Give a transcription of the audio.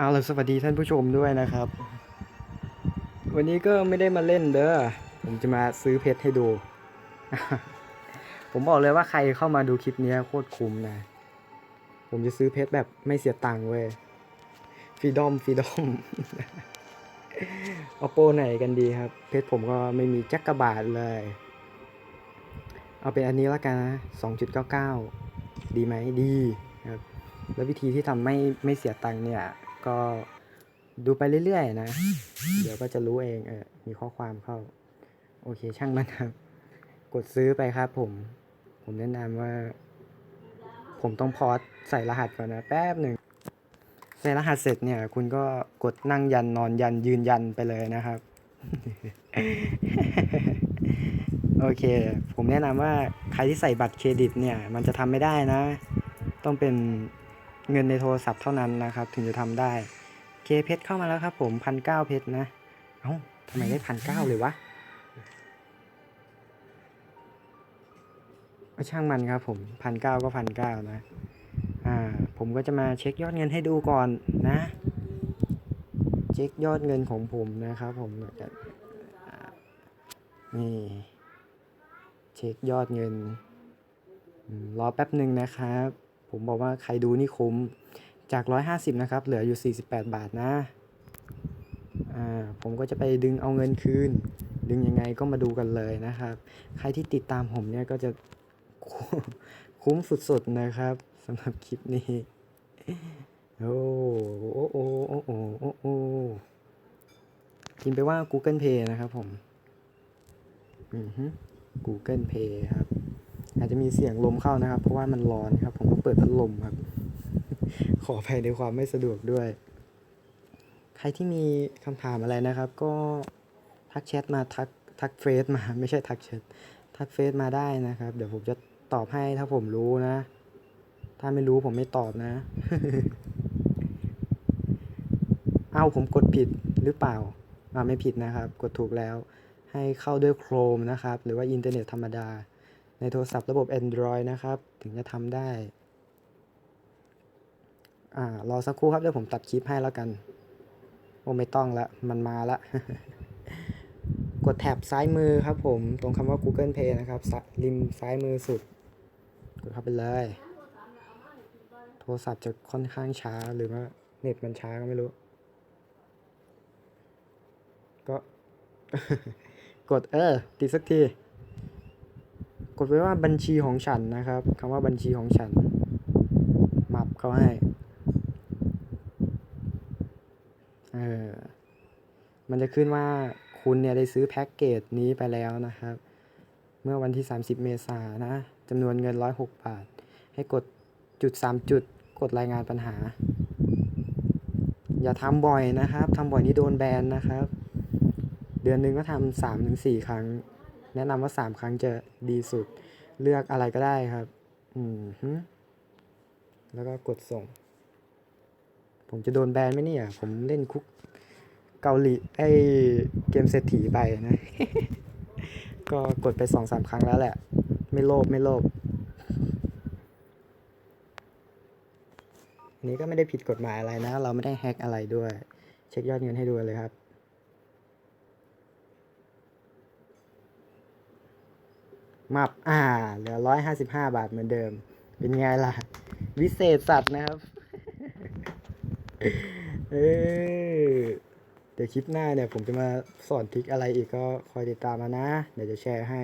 เอาล่ะสวัสดีท่านผู้ชมด้วยนะครับ วันนี้ก็ไม่ได้มาเล่นเด้อผมจะมาซื้อเพชรให้ดู ผมบอกเลยว่าใครเข้ามาดูคลิปนี้โคตรคุ้มนะ ผมจะซื้อเพชรแบบไม่เสียตังค์เว้ยฟรีดอมฟรีดอมเอาโปรไหนกันดีครับ เพชรผมก็ไม่มีจักกระบาทเลย เอาเป็นอันนี้ละกันนะ2.99 ดีไหมดีครับ แล้ววิธีที่ทำไม่ไม่เสียตังค์เนี่ย ก็ดูไปเรื่อยๆนะ เดี๋ยวก็จะรู้เองเออมีข้อความเข้า โอเคช่างมันครับ กดซื้อไปครับผม ผมแนะนำว่า ผมต้องพอสใส่รหัสก่อนนะแป๊บหนึ่งใส่รหัสเสร็จเนี่ย คุณก็กดนั่งยันนอนยันยืนยันไปเลยนะครับ โอเค ผมแนะนำว่าใครที่ใส่บัตรเครดิตเนี่ย มันจะทำไม่ได้นะ ต้องเป็น เงินในโทรศัพท์เท่านั้นนะครับ ถึงจะทำได้เคเพชรเข้ามาแล้วครับ ผมพันเก้าเพชรนะเอ้าทำไมได้พันเก้าเลยวะเอาช่างมันครับผมพันเก้าก็พันเก้านะ อ่า ผมก็จะมาเช็คยอดเงินให้ดูก่อนนะ เช็คยอดเงินของผมนะครับผมนี่เช็คยอดเงิน รอแป๊บหนึ่งนะครับ ผมบอกว่าใครดูนี่คุ้ม จาก 150 นะครับ เหลืออยู่ 48 บาทนะ อ่า ผมก็จะไปดึงเอาเงินคืน ดึงยังไงก็มาดูกันเลยนะครับ ใครที่ติดตามผมเนี่ยก็จะคุ้มสุดๆนะครับสำหรับคลิปนี้ โอ้โอ้โอ้โอ้โอ้โอ้โอ้พิมพ์ไปว่า Google Pay นะครับผม อือฮึ Google Pay ครับ อาจจะมีเสียงลมเข้านะครับ เพราะว่ามันร้อนครับ ผมต้องเปิดพัดลมครับ ขออภัยในความไม่สะดวกด้วย ใครที่มีคำถามอะไรนะครับ ก็ทักแชทมาทักทักเฟซมาไม่ใช่ทักแชททักเฟซมาได้นะครับ เดี๋ยวผมจะตอบให้ถ้าผมรู้นะ ถ้าไม่รู้ผมไม่ตอบนะ เอาผมกดผิดหรือเปล่าอ่าไม่ผิดนะครับ กดถูกแล้ว ให้เข้าด้วย Chrome นะครับ หรือว่าอินเทอร์เน็ตธรรมดา ในโทรศัพท์ระบบ Android นะครับ ถึงจะทำได้ อ่ารอสักครู่ครับเดี๋ยวผมตัดคลิปให้แล้วกัน โอ้ไม่ต้องละ มันมาละ กดแท็บซ้ายมือครับผมตรงคำว่า Google Pay นะครับสะริมซ้ายมือสุด กดเข้าไปเลย โทรศัพท์จะค่อนข้างช้าหรือว่าเน็ตมันช้าก็ไม่รู้ ก็ กดเออติดสักที กดไว้ว่าบัญชีของฉันนะครับคำว่าบัญชีของฉัน มับเขาให้เออมันจะขึ้นว่าคุณเนี่ยได้ซื้อแพ็กเกจนี้ไปแล้วนะครับ เมื่อวันที่ 30 เมษายนนะจำนวนเงิน 106 บาท ให้กดจุด 3 จุด กดรายงานปัญหา อย่าทำบ่อยนะครับทำบ่อยนี่โดนแบนนะครับ เดือนหนึ่งก็ทำสามถึงสี่ครั้ง แนะนำว่าสามครั้งจะดีสุด เลือกอะไรก็ได้ครับ อืมแล้วก็กดส่ง ผมจะโดนแบนไหมเนี่ย ผมเล่นคุกเกาหลีไอเกมเศรษฐีไปนะ ก็กดไปสองสามครั้งแล้วแหละ ไม่โลภไม่โลภนนี้ก็ไม่ได้ผิดกฎหมายอะไรนะ เราไม่ได้แฮกอะไรด้วย เช็คยอดเงินให้ดูเลยครับ มับอ่า เหลือร้อยห้าสิบห้าบาทเหมือนเดิม เป็นไงล่ะ วิเศษสัตว์นะครับ เออเดี๋ยวคลิปหน้าเนี่ย ผมจะมาสอนทริคอะไรอีกก็คอยติดตามมานะ เดี๋ยวจะแชร์ให้